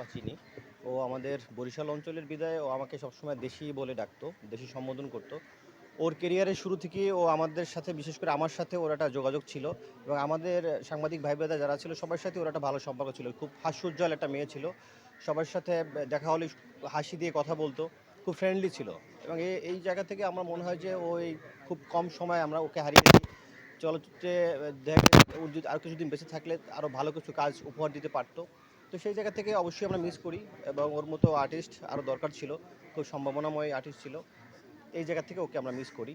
বা চিনি। ও আমাদের বরিশাল অঞ্চলের বিদায়, ও আমাকে সবসময় দেশি বলে ডাকতো, দেশি সম্বোধন করতো। ওর কেরিয়ারের শুরু থেকে ও আমাদের সাথে, বিশেষ করে আমার সাথে ওর একটা যোগাযোগ ছিল এবং আমাদের সাংবাদিক ভাই বোনেরা যারা ছিল, সবার সাথে ওর একটা ভালো সম্পর্ক ছিল। খুব হাস্যোজ্জ্বল একটা মেয়ে ছিল। সবার সাথে দেখা হলে হাসি দিয়ে কথা বলতো, খুব ফ্রেন্ডলি ছিল। এবং এই জায়গা থেকে আমার মনে হয় যে ওই খুব কম সময় আমরা ওকে হারিয়েছি চলচ্চিত্রে দেখা ওর যদি আর কিছুদিন বেঁচে থাকলে আরও ভালো কিছু কাজ উপহার দিতে পারতো। তো সেই জায়গা থেকে অবশ্যই আমরা মিস করি এবং ওর মতো আর্টিস্ট আরও দরকার ছিল, খুব সম্ভাবনাময় আর্টিস্ট ছিল। এই জায়গা থেকে ওকে আমরা মিস করি।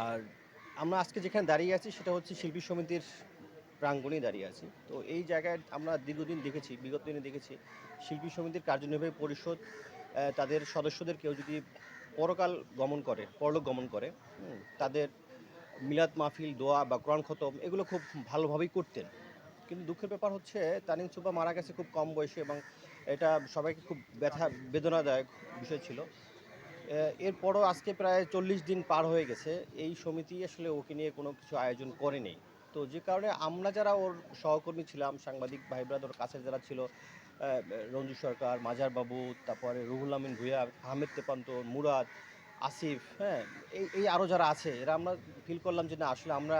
আর আমরা আজকে যেখানে দাঁড়িয়ে আছি সেটা হচ্ছে শিল্পী সমিতির প্রাঙ্গণেই দাঁড়িয়ে আছি। তো এই জায়গায় আমরা দীর্ঘদিন দেখেছি, বিগত দিনে দেখেছি শিল্পী সমিতির কার্যনির্বাহী পরিষদ তাদের সদস্যদের কেউ যদি পরকাল গমন করে, পরলোক গমন করে তাদের মিলাদ মাহফিল, দোয়া বা কোরআন খতম, এগুলো খুব ভালোভাবেই করতেন। কিন্তু দুঃখের ব্যাপার হচ্ছে, তানিম সুবা মারা গেছে খুব কম বয়সে এবং এটা সবাইকে খুব ব্যথা, বেদনাদায়ক বিষয় ছিল। এরপরও আজকে প্রায় চল্লিশ দিন পার হয়ে গেছে। এই সমিতি আসলে ওকে নিয়ে কোনো কিছু আয়োজন করেনি। তো যে কারণে আমরা যারা ওর সহকর্মী ছিলাম, সাংবাদিক ভাই ব্রাদার কাছের যারা ছিল রঞ্জু সরকার, মাজার বাবু, তারপরে রুহুল আমিন ভুইয়া, আহমেদ তেপান্ত, মুরাদ, আসিফ হ্যাঁ এই এই আরও যারা আছে, এরা আমরা ফিল করলাম যে না, আসলে আমরা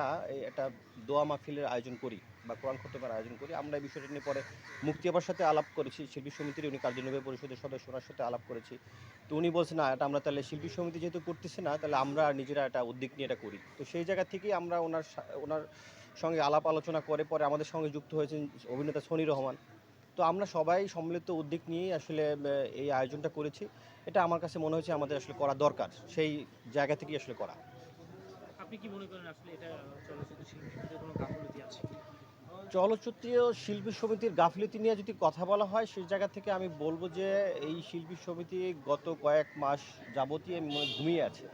একটা দোয়া মাহফিলের আয়োজন করি। বা কোরআন খতমের আয়োজন করি। আমরা এই বিষয়টা নিয়ে পরে মুক্তি আবার সাথে আলাপ করেছি। শিল্পী সমিতির উনি কার্যনির্বাহী পরিষদের সদস্য ওনার সাথে আলাপ করেছি। তো উনি বলছেন না, এটা আমরা তাহলে শিল্পী সমিতি যেহেতু করতেছি না, তাহলে আমরা নিজেরা একটা উদ্যোগ নিয়ে এটা করি। তো সেই জায়গা থেকেই আমরা ওনার ওনার সঙ্গে আলাপ আলোচনা করে পরে আমাদের সঙ্গে যুক্ত হয়েছেন অভিনেতা সনি রহমান। তো আমরা সবাই সম্মিলিত উদ্যোগ নিয়েই আসলে এই আয়োজনটা করেছি। এটা আমার কাছে মনে হয়েছে আমাদের আসলে করা দরকার। সেই জায়গা থেকেই আসলে করা। আপনি কি মনে করেন আসলে এটা চলচ্চিত্র শিল্পীদের কোনো আছে? চলচ্চিত্র শিল্পী সমিতির গাফিলতি নিয়ে যদি কথা বলা হয়, সেই জায়গা থেকে আমি বলব যে এই শিল্পী সমিতি গত কয়েক মাস যাবতীয় মনে ঘুমিয়ে আছে।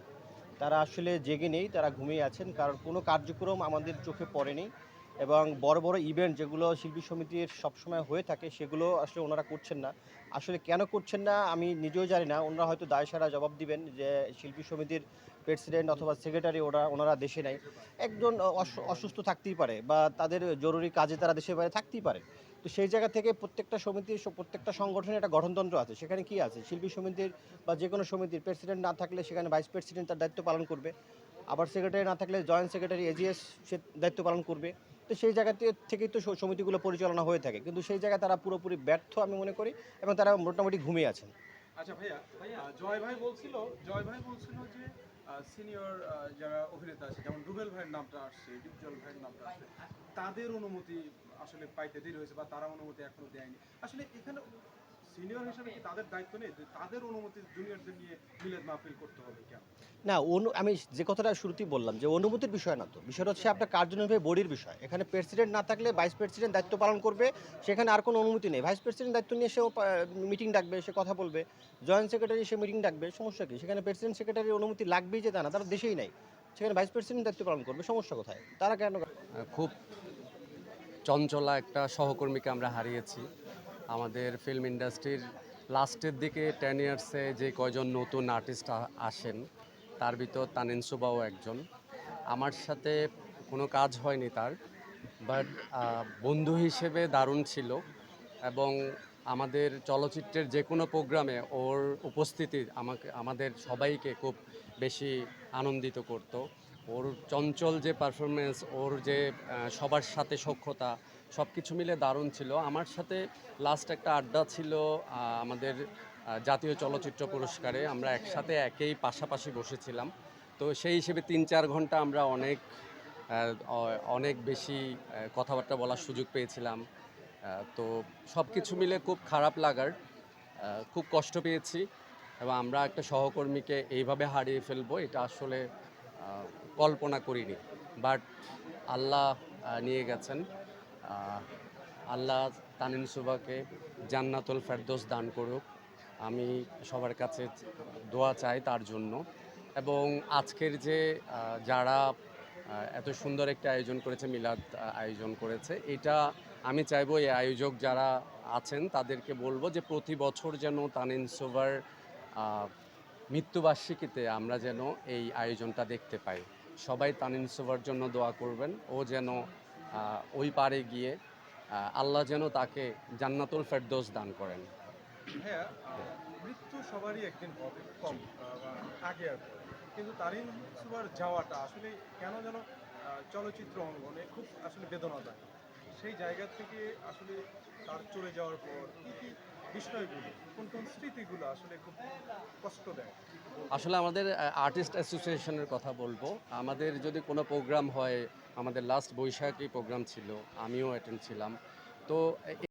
তারা আসলে জেগে নেই, তারা ঘুমিয়ে আছেন, কারণ কোনো কার্যক্রম আমাদের চোখে পড়েনি এবং বড় বড় ইভেন্ট যেগুলো শিল্পী সমিতির সবসময় হয়ে থাকে, সেগুলো আসলে ওনারা করছেন না। আসলে কেন করছেন না আমি নিজেও জানি না, ওনারা হয়তো দায়সারা জবাব দিবেন যে শিল্পী সমিতির প্রেসিডেন্ট অথবা সেক্রেটারি ওরা, ওনারা দেশে নাই। একজন অসুস্থ থাকতেই পারে বা তাদের জরুরি কাজে তারা দেশের বাইরে থাকতেই পারে। তো সেই জায়গা থেকে প্রত্যেকটা সমিতির প্রত্যেকটা সংগঠনের একটা গঠনতন্ত্র আছে। সেখানে কি আছে? শিল্পী সমিতির বা যে কোনো সমিতির প্রেসিডেন্ট না থাকলে সেখানে ভাইস প্রেসিডেন্ট তার দায়িত্ব পালন করবে। আবার সেক্রেটারি না থাকলে জয়েন্ট সেক্রেটারি এজিএস সে দায়িত্ব পালন করবে। তো সেই জায়গা থেকেই তো সমিতিগুলো পরিচালনা হয়ে থাকে। কিন্তু সেই জায়গায় তারা পুরোপুরি ব্যর্থ আমি মনে করি এবং তারা মোটামুটি ঘুমিয়ে আছেন। আচ্ছা ভাইয়া ভাইয়া, জয় ভাই বলছিল, জয় ভাই বলছিল যে সিনিয়র যারা অভিনেতা আছে, যেমন রুবেল ভাইয়ের নামটা আসছে ডিপজল ভাইয়ের নামটা আসছে, তাদের অনুমতি আসলে পাইতে দেরি হয়েছে বা তারা অনুমতি এখনও দেয়নি। আসলে এখানে সিনিয়র হিসেবে কি তাদের দায়িত্ব নেই? তাদের অনুমতি জুনিয়রদের নিয়ে মিলেদ মাহফিল করতে হবে কেন? না অনু আমি যে কথাটা শুরুতেই বললাম যে অনুমতির বিষয় না তো। বিষয়টা হচ্ছে আপনার কার্যনির্বাহী বডির বিষয়। এখানে প্রেসিডেন্ট না থাকলে ভাইস প্রেসিডেন্ট দায়িত্ব পালন করবে সেখানে আর কোনো অনুমতি নেই। ভাইস প্রেসিডেন্ট দায়িত্ব নিয়ে সে মিটিং ডাকবে সে কথা বলবে। জয়েন্ট সেক্রেটারি সে মিটিং ডাকবে সমস্যা কি? সেখানে প্রেসিডেন্ট সেক্রেটারির অনুমতি লাগবেই যে তা না তারা দেশেই নাই। সেখানে ভাইস প্রেসিডেন্ট দায়িত্ব পালন করবে সমস্যা কোথায়? তারা কেন খুব চঞ্চলা একটা সহকর্মীকে আমরা হারিয়েছি। আমাদের ফিল্ম ইন্ডাস্ট্রির লাস্টের দিকে টেন ইয়ার্সে যে কয়জন নতুন আর্টিস্ট আসেন, তার ভিতর তানিন সুবাও একজন। আমার সাথে কোনো কাজ হয়নি তার বাট বন্ধু হিসেবে দারুণ ছিল এবং আমাদের চলচ্চিত্রের যে কোনো প্রোগ্রামে ওর উপস্থিতি আমাকে আমাদের সবাইকে খুব বেশি আনন্দিত করত। ওর চঞ্চল যে পারফরমেন্স ওর যে সবার সাথে সখ্যতা সব কিছু মিলে দারুণ ছিল। আমার সাথে লাস্ট একটা আড্ডা ছিল আমাদের জাতীয় চলচ্চিত্র পুরস্কারে। আমরা একসাথে একেই পাশাপাশি বসেছিলাম। তো সেই হিসেবে তিন চার ঘণ্টা আমরা অনেক অনেক বেশি কথাবার্তা বলার সুযোগ পেয়েছিলাম। তো সব কিছু মিলে খুব খারাপ লাগার খুব কষ্ট পেয়েছি। এবং আমরা একটা সহকর্মীকে এইভাবে হারিয়ে ফেলব, এটা আসলে কল্পনা করিনি। বাট আল্লাহ নিয়ে গেছেন। আল্লাহ তানিন সুবাকে জান্নাতুল ফেরদোস দান করুক। আমি সবার কাছে দোয়া চাই তার জন্য। এবং আজকের যে যারা এত সুন্দর একটা আয়োজন করেছে মিলাদ আয়োজন করেছে এটা আমি চাইব এই আয়োজক যারা আছেন তাদেরকে বলব যে প্রতি বছর যেন তানিন আহ, মৃত্যুবার্ষিকীতে আমরা যেন এই আয়োজনটা দেখতে পাই। সবাই তানিন সোভার জন্য দোয়া করবেন। ও যেন ওই পারে গিয়ে আল্লাহ যেন তাকে জান্নাতুল ফেরদৌস দান করেন। আহ, মৃত্যু সবারই একদিন হবে কম আগে আর। কিন্তু তারিন সুবার যাওয়াটা আসলে কেন যেন চলচ্চিত্র অঙ্গনে খুব আসলে বেদনাদায়ক। সেই জায়গা থেকে আসলে তার চলে যাওয়ার পর কি কি বিষয়গুলো, কোন কোন স্মৃতিগুলো আসলে খুব কষ্ট দেয়? আসলে আমাদের আর্টিস্ট অ্যাসোসিয়েশনের কথা বলব। আমাদের যদি কোনো প্রোগ্রাম হয়, আমাদের লাস্ট বৈশাখী প্রোগ্রাম ছিল, আমিও অ্যাটেন্ড ছিলাম। তো